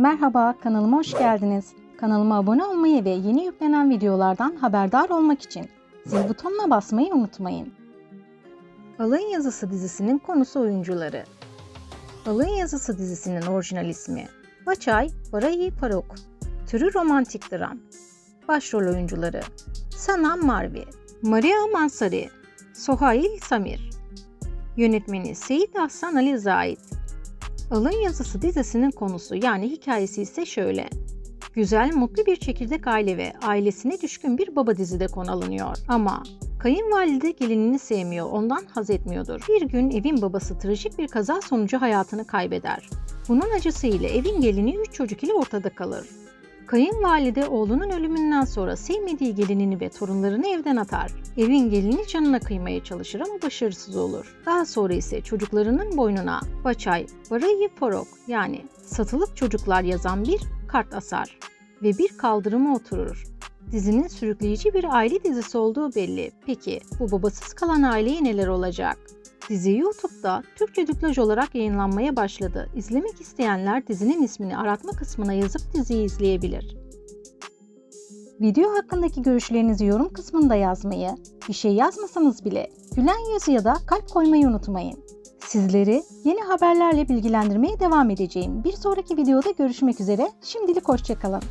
Merhaba, kanalıma hoş geldiniz. Kanalıma abone olmayı ve yeni yüklenen videolardan haberdar olmak için zil butonuna basmayı unutmayın. Alın Yazısı dizisinin konusu oyuncuları. Alın Yazısı dizisinin orijinal ismi Baçay Barayi Parok. Türü romantik dram. Başrol oyuncuları Sanam Marvi, Maria Mansari, Sohail Samir. Yönetmeni Seyit Ahsan Ali Zahid. Alın Yazısı dizisinin konusu yani hikayesi ise şöyle. Güzel, mutlu bir çekirdek aile ve ailesine düşkün bir baba dizide konu alınıyor. Ama kayınvalide gelinini sevmiyor, ondan haz etmiyordur. Bir gün evin babası trajik bir kaza sonucu hayatını kaybeder. Bunun acısıyla evin gelini 3 çocuk ile ortada kalır. Kayınvalide oğlunun ölümünden sonra sevmediği gelinini ve torunlarını evden atar. Evin gelini canına kıymaya çalışır ama başarısız olur. Daha sonra ise çocuklarının boynuna Baçay, Barayı Porok yani satılık çocuklar yazan bir kart asar ve bir kaldırıma oturur. Dizinin sürükleyici bir aile dizisi olduğu belli. Peki bu babasız kalan aileye neler olacak? Dizi YouTube'da Türkçe dublaj olarak yayınlanmaya başladı. İzlemek isteyenler dizinin ismini aratma kısmına yazıp diziyi izleyebilir. Video hakkındaki görüşlerinizi yorum kısmında yazmayı, bir şey yazmasanız bile gülen yazıya da kalp koymayı unutmayın. Sizleri yeni haberlerle bilgilendirmeye devam edeceğim. Bir sonraki videoda görüşmek üzere. Şimdilik hoşçakalın.